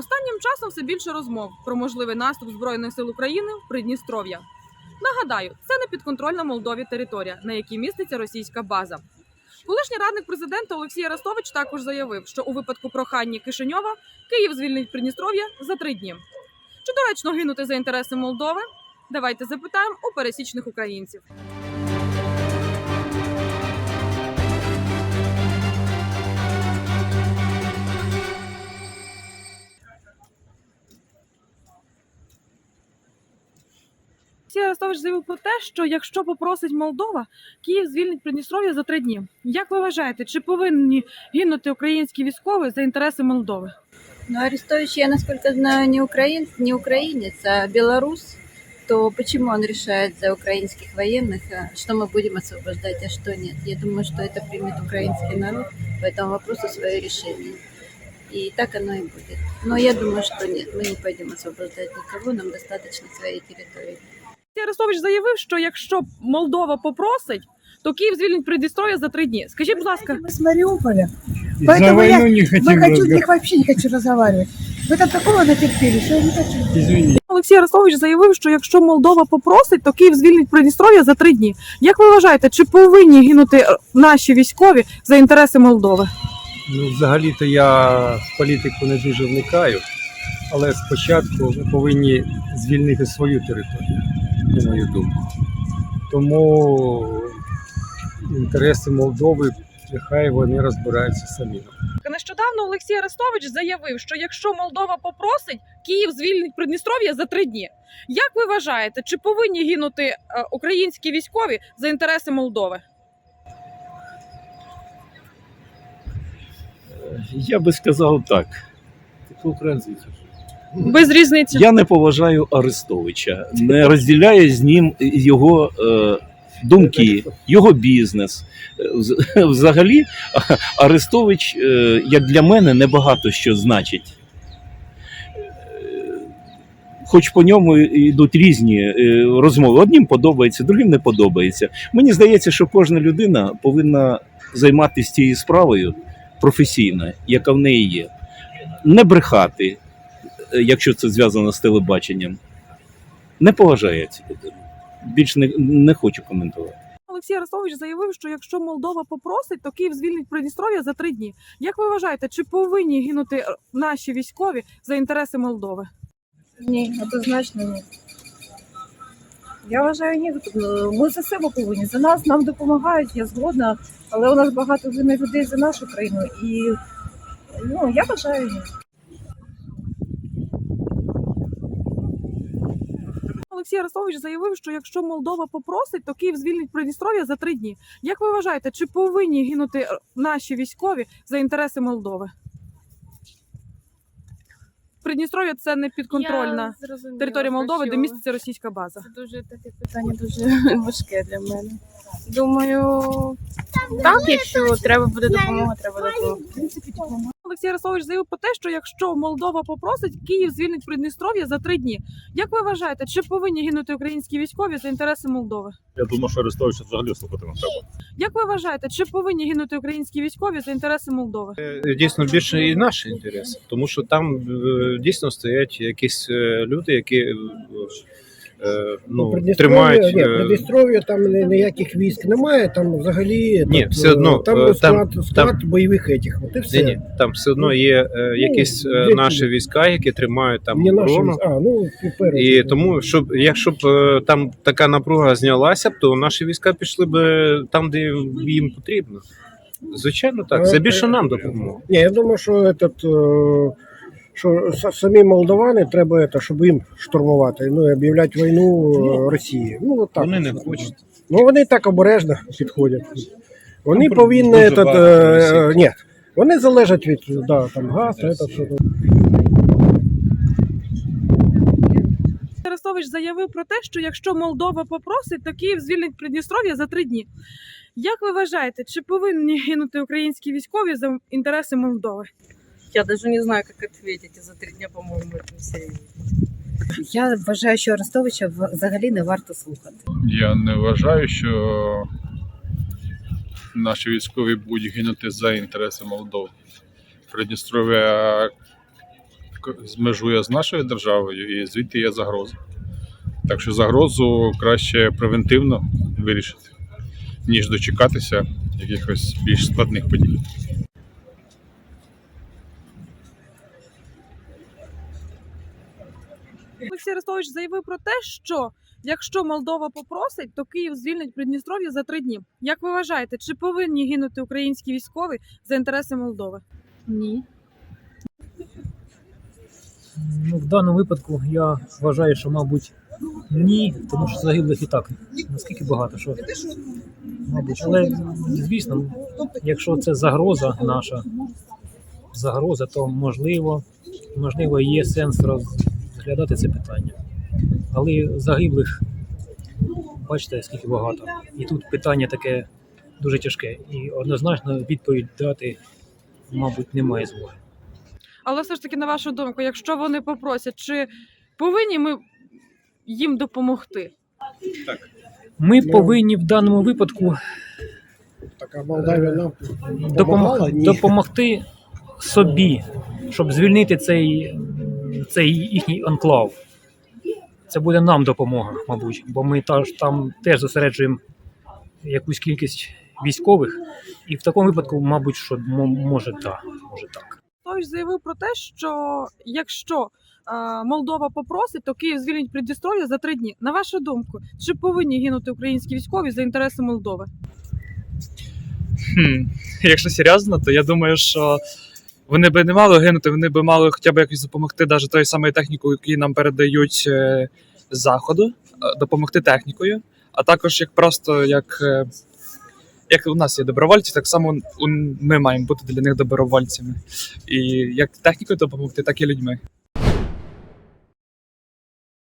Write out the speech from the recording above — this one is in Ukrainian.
Останнім часом все більше розмов про можливий наступ збройних сил України в Придністров'я. Нагадаю, це не підконтрольна Молдові територія, на якій міститься російська база. Колишній радник президента Олексій Арестович також заявив, що у випадку прохання Кишиньова Київ звільнить Придністров'я за три дні. Чи доречно гинути за інтереси Молдови? Давайте запитаємо у пересічних українців. Олексій Арестович заявив про те, що якщо попросить Молдова, Київ звільнить Придністров'я за три дні. Як ви вважаєте, чи повинні гинути українські військові за інтереси Молдови? Но Арестович, я, насколько знаю, не, украин, не украинец, а белорус. То почему он решает за украинских военных, а что мы будем освобождать, а что нет? Я думаю, что это примет украинский народ по этому вопросу свое решение. И так оно и будет. Но я думаю, что нет, мы не пойдем освобождать никого, нам достаточно своей территории. Олексій Арестович заявив, що якщо Молдова попросить, то Київ звільнить Придністров'я за три дні. Скажіть, будь ласка, Мы с Мариуполя. За Поэтому войну я не хотим вы хочу, разговаривать. них вообще не хочу разговаривать. Вы там такого натерпели, что я не хочу. Извини. Олексій Арестович заявив, що якщо Молдова попросить, то Київ звільнить Придністров'я за три дні. Як ви вважаєте, чи повинні гинути е, наші військові за інтереси Молдови? Ну, взагалі-то я в політику не дуже вникаю, але спочатку ми повинні звільнити свою територію, на мою думку. Тому інтереси Молдови, нехай вони розбираються самі. Нещодавно Олексій Арестович заявив, що якщо Молдова попросить, Київ звільнить Придністров'я за три дні. Як ви вважаєте, чи повинні гинути е, українські військові за інтереси Молдови? Я би сказав так. Без різниці. Я не поважаю Арестовича, не розділяю з ним його е, думки, його бізнес. Е, Взагалі, Арестович, е, як для мене, небагато що значить. Е, Хоч по ньому йдуть різні е, розмови. Одним подобається, другим не подобається. Мені здається, що кожна людина повинна займатися цією справою професійно, яка в неї є. Не брехати, якщо це зв'язано з телебаченням. Не поважаю я цю людину. Більш не, не хочу коментувати. Олексій Арестович заявив, що якщо Молдова попросить, то Київ звільнить Придністров'я за три дні. Як ви вважаєте, чи повинні гинути е, наші військові за інтереси Молдови? Ні, однозначно ні. Я вважаю, ні. Ми за себе повинні. За нас нам допомагають, я згодна, але у нас багато винних людей за нашу країну. І ну, я вважаю ні. Олексій Арестович заявив, що якщо Молдова попросить, то Київ звільнить Придністров'я за три дні. Як ви вважаєте, чи повинні гинути е, наші військові за інтереси Молдови? Придністров'я це не підконтрольна Я зрозуміла, територія Молдови, що де міститься російська база. Це дуже таке питання дуже важке для мене. Думаю, так, якщо треба буде допомога, треба допомогти. Олексій Арестович заявив про те, що якщо Молдова попросить, Київ звільнить Придністров'я за три дні. Як ви вважаєте, чи повинні гинути українські військові за інтереси Молдови? Я думаю, що Арестовича взагалі слухати не треба. Як ви вважаєте, чи повинні гинути українські військові за інтереси Молдови? дійсно більше і наші інтереси, тому що там е, дійсно стоять якісь е, люди, які е, е, ну, тримають. Ні, е, Придністров'я там ніяких військ немає, там взагалі Ні, тут, все е, одно, там е, склад, там- склад бойових етих. От і все. Ні, ні, там все одно є е, якісь е, звідки? наші війська, які тримають там Не наші оборону. А, ну, тепер. І тому, щоб якщо б е, там така напруга знялася б, то наші війська пішли б е, там, де їм потрібно. Звичайно, так. Це більше нам допомога. Ні, я думаю, що этот, е, що са- самі молдавани треба, щоб їм штурмувати, ну, і об'являти війну е, Росії. Ну, от так. Вони не хочуть. Ну, вони так обережно підходять. Вони Там повинні этот, е, ні, вони залежать від да, там, газ, це, все. Арестович заявив про те, що якщо Молдова попросить, то Київ звільнить Придністров'я за три дні. Як ви вважаєте, чи повинні гинути українські військові за інтереси Молдови? Я даже не знаю, как ответить. За три дня, по-моему, это все. Я вважаю, що Арестовича взагалі не варто слухати. Я не вважаю, що наші військові будуть гинути за інтереси Молдови. Придністров'я змежує з нашою державою, і звідти є загроза. Так що загрозу краще превентивно вирішити, ніж дочекатися якихось більш складних подій. Олексій Арестович заявив про те, що якщо Молдова попросить, то Київ звільнить Придністров'я за три дні. Як ви вважаєте, чи повинні гинути українські військові за інтереси Молдови? Ні. Ну, в даному випадку я вважаю, що, мабуть, ні, тому що загиблих і так наскільки багато, що мабуть. Але звісно, якщо це загроза наша, загроза, то можливо, можливо, є сенс розглядати це питання. Але загиблих, бачите, скільки багато. І тут питання таке дуже тяжке. І однозначно відповідь дати, мабуть, немає змоги. Але все ж таки, на вашу думку, якщо вони попросять, чи повинні ми їм допомогти? Так. Ми Ну, повинні в даному випадку Така Молдавія нам допомагала? Допомогти собі, щоб звільнити цей, цей їхній анклав. Це буде нам допомога, мабуть, бо ми там теж зосереджуємо якусь кількість військових, і в такому випадку, мабуть, що може, да, може так. Той заявив про те, що якщо е, Молдова попросить, то Київ звільнить Придністров'я за три дні. На вашу думку, чи повинні гинути українські військові за інтереси Молдови? Хм, якщо серйозно, то я думаю, що вони би не мали гинути, вони би мали хоча б якось допомогти навіть тою самою технікою, яку нам передають е, з заходу, е, допомогти технікою, а також як просто як, е, як у нас є добровольці, так само ми маємо бути для них добровольцями. І як технікою допомогти, так і людьми.